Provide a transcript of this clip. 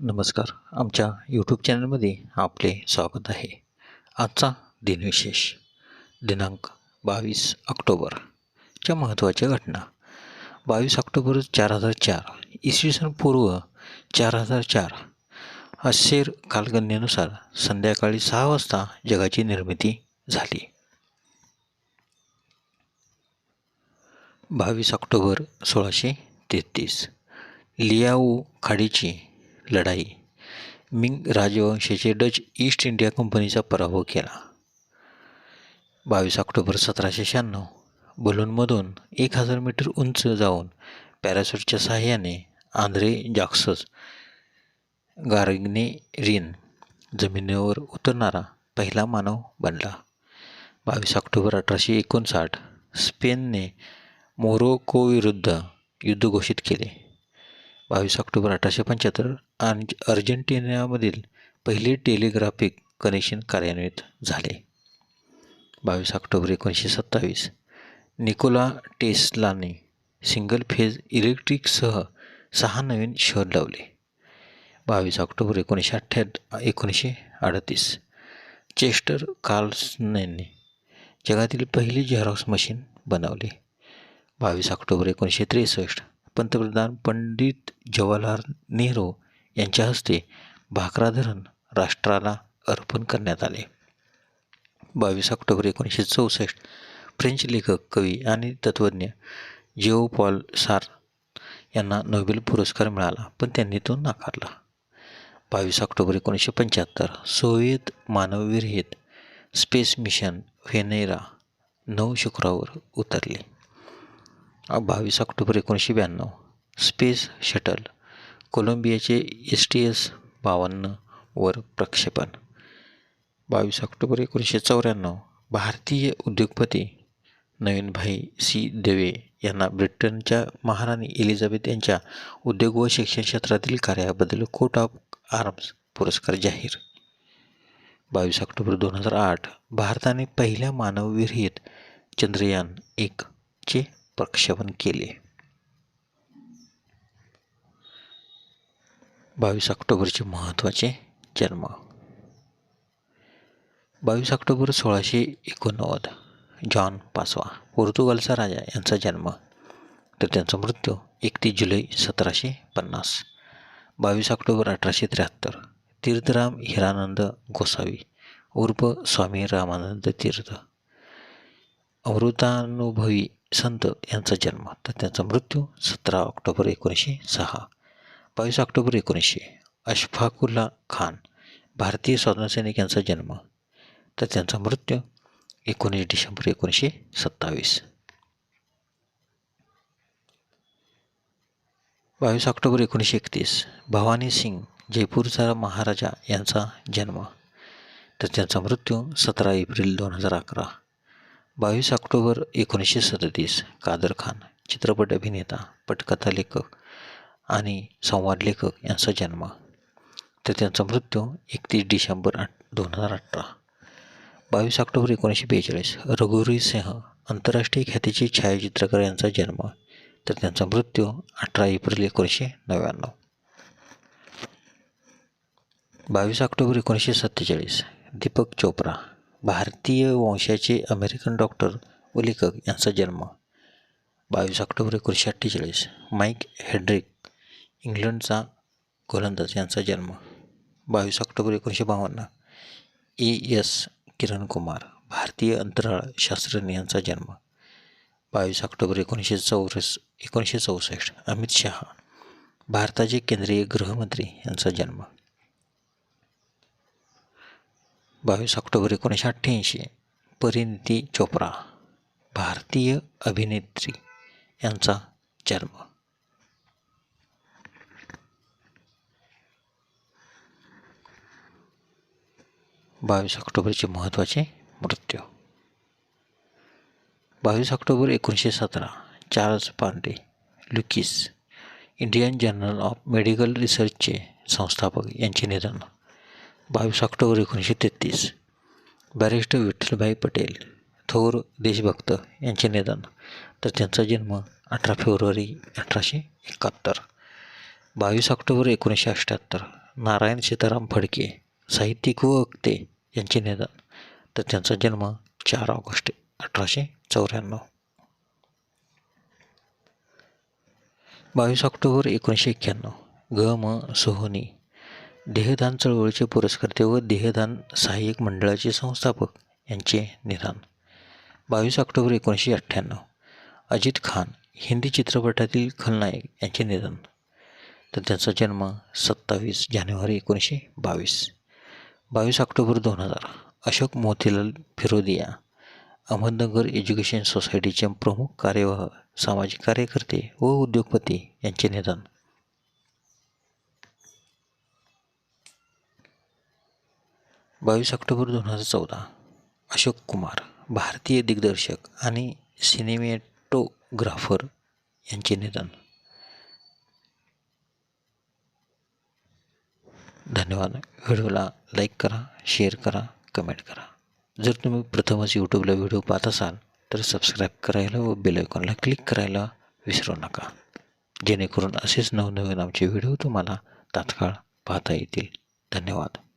नमस्कार. आमच्या यूट्यूब चॅनलमध्ये आपले स्वागत आहे. आजचा दिनविशेष दिनांक बावीस ऑक्टोबरच्या महत्त्वाच्या घटना. बावीस ऑक्टोबर चार हजार चार इसवी सन पूर्व चार हजार चार अशेर कालगणनेनुसार संध्याकाळी सहा वाजता जगाची निर्मिती झाली. बावीस ऑक्टोबर सोळाशे तेहतीस लियाओ खाडीची लढाई. मिंग राजवंशाचे डच ईस्ट इंडिया कंपनीचा पराभव केला. बावीस ऑक्टोबर सतराशे शहाण्णव बलूनमधून एक हजार मीटर उंच जाऊन पॅरासूटच्या सहाय्याने आंध्रे जॉक्सस गार्गनेरिन जमिनीवर उतरणारा पहिला मानव बनला. बावीस ऑक्टोबर अठराशे एकोणसाठ स्पेनने मोरोकोविरुद्ध युद्ध घोषित केले. बावीस ऑक्टोबर अठराशे पंच्याहत्तर आणि अर्जेंटिनामधील पहिले टेलिग्राफिक कनेक्शन कार्यान्वित झाले. बावीस ऑक्टोबर एकोणीसशे सत्तावीस निकोला टेस्लाने सिंगल फेज इलेक्ट्रिकसह सहा नवीन शोध लावले. बावीस ऑक्टोबर एकोणीसशे अठ्ठ्या एकोणीसशे अडतीस चेस्टर कार्ल्सने जगातील पहिली झेरॉक्स मशीन बनवली. बावीस ऑक्टोबर एकोणीसशे त्रेसष्ट पंतप्रधान पंडित जवाहरलाल नेहरू यांच्या हस्ते भाकरा धरण राष्ट्राला अर्पण करण्यात आले. बावीस ऑक्टोबर एकोणीसशे चौसष्ट फ्रेंच लेखक कवी आणि तत्त्वज्ञ जिओ पॉल सार यांना नोबेल पुरस्कार मिळाला पण त्यांनी तो नाकारला. बावीस ऑक्टोबर एकोणीसशे पंच्याहत्तर सोव्हिएत मानवविरहित स्पेस मिशन व्हेनेरा नऊ शुक्रावर उतरले. बावीस ऑक्टोबर एकोणीसशे ब्याण्णव. Space shuttle. कोलंबियाचे S T S बावन्नवर प्रक्षेपण. बावीस ऑक्टोबर एकोणीसशे चौऱ्याण्णव. भारतीय उद्योगपती नवीनभाई सी देवे यांना ब्रिटनच्या महाराणी एलिझाबेथ यांच्या उद्योग व शिक्षण क्षेत्रातील कार्याबद्दल कोट ऑफ आर्म्स पुरस्कार जाहीर. बावीस ऑक्टोबर दोन हजार आठ. भारताने पहिल्या मानवविरहित चंद्रयान एकचे प्रक्षेपण केले. बावीस ऑक्टोबरचे महत्त्वाचे जन्म. बावीस ऑक्टोबर सोळाशे एकोणनव्वद. जॉन पासवा पोर्तुगालचा राजा यांचा जन्म. तर त्यांचा मृत्यू एकतीस जुलै सतराशे पन्नास. बावीस ऑक्टोबर अठराशे त्र्याहत्तर. तीर्थराम हिरानंद गोसावी उर्फ स्वामी रामानंद तीर्थ. अमृतानुभवी संत यांचा जन्म. तर त्यांचा मृत्यू सतरा ऑक्टोबर एकोणीसशे सहा. बावीस ऑक्टोबर एकोणीसशे. अशफाकुल्ला खान भारतीय स्वातंत्र्यसैनिक यांचा जन्म. तर त्यांचा मृत्यू एकोणीस डिसेंबर एकोणीसशे सत्तावीस. बावीस ऑक्टोबर एकोणीसशे एकतीस. भवानी सिंग जयपूरचा महाराजा यांचा जन्म. तर त्यांचा मृत्यू सतरा एप्रिल दोन हजार अकरा. बावीस ऑक्टोबर एकोणीसशे सदतीस कादर खान चित्रपट अभिनेता पटकथा लेखक आणि संवाद लेखक यांचा जन्म. तर त्यांचा मृत्यू एकतीस डिसेंबर आठ दोन हजार अठरा. बावीस ऑक्टोबर एकोणीसशे बेचाळीस रघुवीर सिंह आंतरराष्ट्रीय ख्यातीचे छायाचित्रकार यांचा जन्म. तर त्यांचा मृत्यू अठरा एप्रिल एकोणीसशे नव्याण्णव. बावीस ऑक्टोबर एकोणीसशे सत्तेचाळीस दीपक चोप्रा भारतीय वंशाचे अमेरिकन डॉक्टर व लेखक यांचा जन्म बावीस ऑक्टोबर एकोणीसशे अठ्ठेचाळीस. माईक हेड्रिक इंग्लंडचा गोलंदाज यांचा जन्म बावीस ऑक्टोबर एकोणीसशे बावन्न. ए एस किरण कुमार भारतीय अंतराळ शास्त्रज्ञ यांचा जन्म बावीस ऑक्टोबर एकोणीसशे चौरस एकोणीसशे चौसष्ट. अमित शहा भारताचे केंद्रीय गृहमंत्री यांचा जन्म बावीस ऑक्टोबर एकोणीसशे अठ्ठ्याऐंशी परिणती चोप्रा भारतीय अभिनेत्री यांचा जन्म. बावीस ऑक्टोबरचे महत्त्वाचे मृत्यू. बावीस ऑक्टोबर एकोणीसशे सतरा Charles Pardey Lukis Indian Journal of Medical रिसर्चचे संस्थापक यांचे निधन. बावीस ऑक्टोबर एकोणीसशे तेहतीस. बॅरिस्टर विठ्ठलभाई पटेल थोर देशभक्त यांचे निधन. तर त्यांचा जन्म अठरा फेब्रुवारी अठराशे एकाहत्तर. बावीस ऑक्टोबर एकोणीसशे अठ्ठ्याहत्तर. नारायण सीताराम फडके साहित्यिक व वक्ते यांचे निधन. तर त्यांचा जन्म चार ऑगस्ट अठराशे चौऱ्याण्णव. बावीस ऑक्टोबर एकोणीसशे एक्क्याण्णव. ग म सोहोनी देहदान चळवळीचे पुरस्कर्ते व देहदान सहाय्यक मंडळाचे संस्थापक यांचे निधन. बावीस ऑक्टोबर एकोणीसशे अठ्ठ्याण्णव. अजित खान हिंदी चित्रपटातील खलनायक यांचे निधन. तर त्यांचा जन्म सत्तावीस जानेवारी एकोणीसशे बावीस. बावीस ऑक्टोबर दोन हजार. अशोक मोतीलाल फिरोदिया अहमदनगर एज्युकेशन सोसायटीचे प्रमुख कार्यवाह सामाजिक कार्यकर्ते व उद्योगपती यांचे निधन. बावीस ऑक्टोबर दोन हजार चौदा अशोक कुमार भारतीय दिग्दर्शक आणि सिनेमॅटोग्राफर यांचे निधन. धन्यवाद. व्हिडिओला लाईक करा शेअर करा कमेंट करा. जर तुम्ही प्रथमच यूट्यूबला व्हिडिओ पाहत असाल तर सबस्क्राईब करायला व बेल आयकॉनला क्लिक करायला विसरू नका. जेणेकरून असेच नवनवीन आमचे व्हिडिओ तुम्हाला तात्काळ पाहता येतील. धन्यवाद.